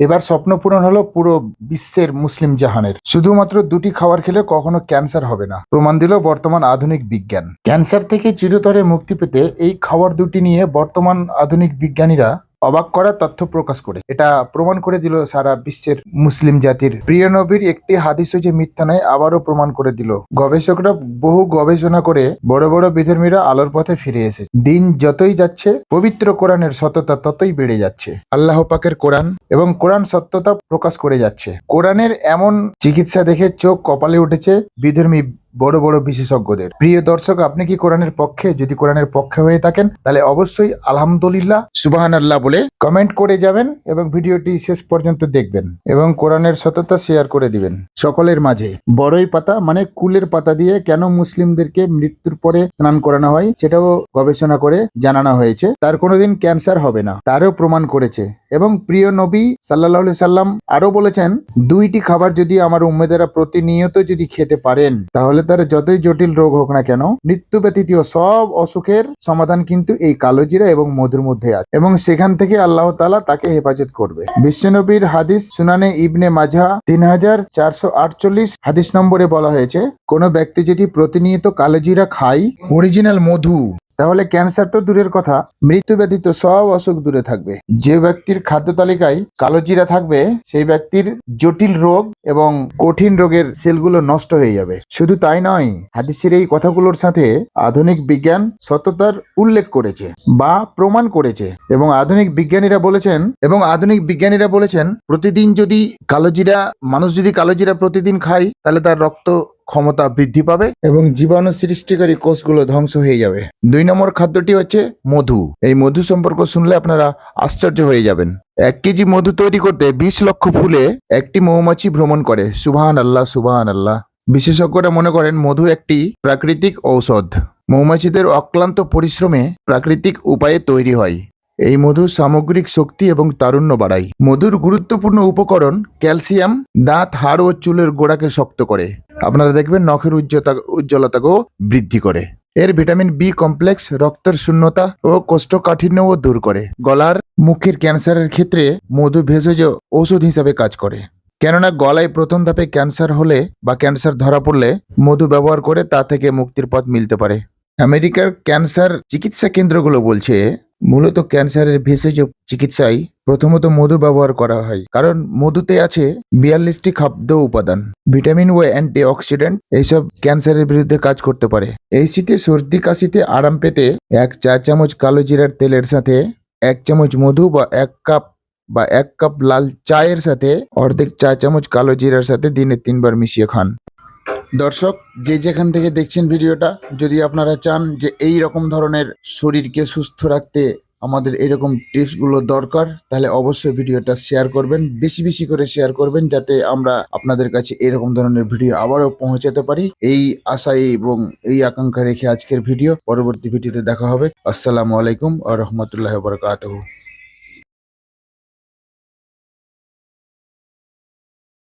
এবার স্বপ্ন পূরণ হলো পুরো বিশ্বের মুসলিম জাহানের। শুধুমাত্র দুটি খাবার খেলে কখনো ক্যান্সার হবে না। প্রমাণ দিল বর্তমান আধুনিক বিজ্ঞান। ক্যান্সার থেকে চিরতরে মুক্তি পেতে এই খাবার দুটি নিয়ে বর্তমান আধুনিক বিজ্ঞানীরা অবাক করা তথ্য প্রকাশ করে। এটা প্রমাণ করে দিল সারা বিশ্বের মুসলিম জাতির। প্রিয় নবীর একটি হাদিসও যে মিথ্যা নয় আবারও প্রমাণ করে দিল। গবেষকরা বহু গবেষণা করে বড় বড় বিধর্মীরা আলোর পথে ফিরে এসেছে। দিন যতই যাচ্ছে পবিত্র কোরআনের সততা ততই বেড়ে যাচ্ছে। আল্লাহ পাকের কোরআন এবং কোরআন সত্যতা প্রকাশ করে যাচ্ছে। কোরআনের এমন চিকিৎসা দেখে চোখ কপালে উঠেছে বিধর্মী বড় বড় বিশেষজ্ঞদের। প্রিয় দর্শক আপনি কি কোরআনের পক্ষে? যদি কোরআনের পক্ষে হয়ে থাকেন তাহলে অবশ্যই আলহামদুলিল্লাহ সুবাহান আল্লাহ বলে কমেন্ট করে যাবেন এবং ভিডিওটি শেষ পর্যন্ত দেখবেন এবং কোরআনের সততা শেয়ার করে দিবেন সকলের মাঝে। বড়ই পাতা মানে কুলের পাতা দিয়ে কেন মুসলিমদেরকে মৃত্যুর পরে স্নান করানো হয় সেটাও গবেষণা করে জানানো হয়েছে। তার কোনোদিন ক্যান্সার হবে না তারও প্রমাণ করেছে এবং প্রিয় নবী সাল্লাহ সাল্লাম আরও বলেছেন, দুইটি খাবার যদি আমার উম্মেদেরা প্রতিনিয়ত যদি খেতে পারেন, তাহলে তার যতই জটিল রোগ হোক না কেন, মৃত্যু ব্যতীত সব অসুখের সমাধান কিন্তু এই কালোজিরা এবং মধুর মধ্যে আছে। এবং সেখান থেকে আল্লাহ তালা তাকে হেফাজত করবে। বিশ্বনবীর হাদিস সুনানে ইবনে মাঝা তিন হাজার চারশো আটচল্লিশ হাদিস নম্বরে বলা হয়েছে, কোনো ব্যক্তি যদি প্রতিনিয়ত কালোজিরা খায়, অরিজিনাল মধু তাহলে ক্যান্সার তো দূরের কথা। মৃত্যু ব্যতীত সব অসুখ দূরে থাকবে। যে ব্যক্তির খাদ্য তালিকায় কালো জিরা থাকবে, সেই ব্যক্তির জটিল রোগ এবং কঠিন রোগের সেলগুলো নষ্ট হয়ে যাবে। শুধু তাই নয়, হাদিসের এই কথাগুলোর সাথে আধুনিক বিজ্ঞান সততার উল্লেখ করেছে বা প্রমাণ করেছে এবং আধুনিক বিজ্ঞানীরা বলেছেন এবং আধুনিক বিজ্ঞানীরা বলেছেন, প্রতিদিন যদি কালোজিরা মানুষ যদি কালোজিরা প্রতিদিন খায়, তাহলে তার রক্ত ক্ষমতা বৃদ্ধি পাবে এবং জীবাণু সৃষ্টিকারী কোষগুলো ধ্বংস হয়ে যাবে। দুই নম্বর খাদ্যটি হচ্ছে মধু। এই মধু সম্পর্ক শুনলে আপনারা আশ্চর্য হয়ে যাবেন। এক কেজি মধু তৈরি করতে বিশ লক্ষ ফুলে একটি মৌমাছি ভ্রমণ করে। সুবাহান আল্লাহ সুবাহান আল্লাহ বিশেষজ্ঞরা মনে করেন মধু একটি প্রাকৃতিক ঔষধ। মৌমাছিদের অক্লান্ত পরিশ্রমে প্রাকৃতিক উপায়ে তৈরি হয়। এই মধু সামগ্রিক শক্তি এবং তারুণ্য বাড়ায়। মধুর গুরুত্বপূর্ণ উপকরণ ক্যালসিয়াম, দাঁত, হাড় ও চুলের গোড়াকে শক্ত করে। আপনারা দেখবেন নখের উজ্জ্বলতা, উজ্জ্বলতাকেও বৃদ্ধি করে। এর ভিটামিন বি কমপ্লেক্স রক্তের শূন্যতা ও কোষ্ঠকাঠিন্যও দূর করে। গলার, মুখের ক্যান্সারের ক্ষেত্রে মধু ভেষজ ওষুধ হিসাবে কাজ করে। কেননা গলায় প্রথম ধাপে ক্যান্সার হলে বা ক্যান্সার ধরা পড়লে মধু ব্যবহার করে তা থেকে মুক্তির পথ মিলতে পারে। আমেরিকার ক্যান্সার চিকিৎসা কেন্দ্রগুলো বলছে মূলত ক্যান্সারের ভেষজ চিকিৎসায় প্রথমত মধু ব্যবহার করা হয়, কারণ মধুতে আছে বিয়াল্লিশটি খাদ্য উপাদান, ভিটামিন ও অ্যান্টি অক্সিডেন্ট এইসব ক্যান্সারের বিরুদ্ধে কাজ করতে পারে। এই শীতে সর্দি, কাশিতে আরাম পেতে এক চা চামচ কালো জিরার তেলের সাথে এক চামচ মধু বা এক কাপ বা এক কাপ লাল চায়ের সাথে অর্ধেক চা চামচ কালো জিরার সাথে দিনে তিনবার মিশিয়ে খান। দর্শক, যে যেখান থেকে দেখছেন ভিডিওটা, যদি আপনারা চান যে এই রকম ধরনের শরীরকে সুস্থ রাখতে আমাদের এরকম টিপসগুলো দরকার, তাহলে অবশ্যই ভিডিওটা শেয়ার করবেন, বেশি বেশি করে শেয়ার করবেন, যাতে আমরা আপনাদের কাছে এরকম ধরনের ভিডিও আবারও পৌঁছাতে পারি। এই আশায় এবং এই আকাঙ্ক্ষা রেখে আজকের ভিডিও, পরবর্তী ভিডিওতে দেখা হবে। আসসালামু আলাইকুম আ রহমতুল্লাহ বরকাতহ।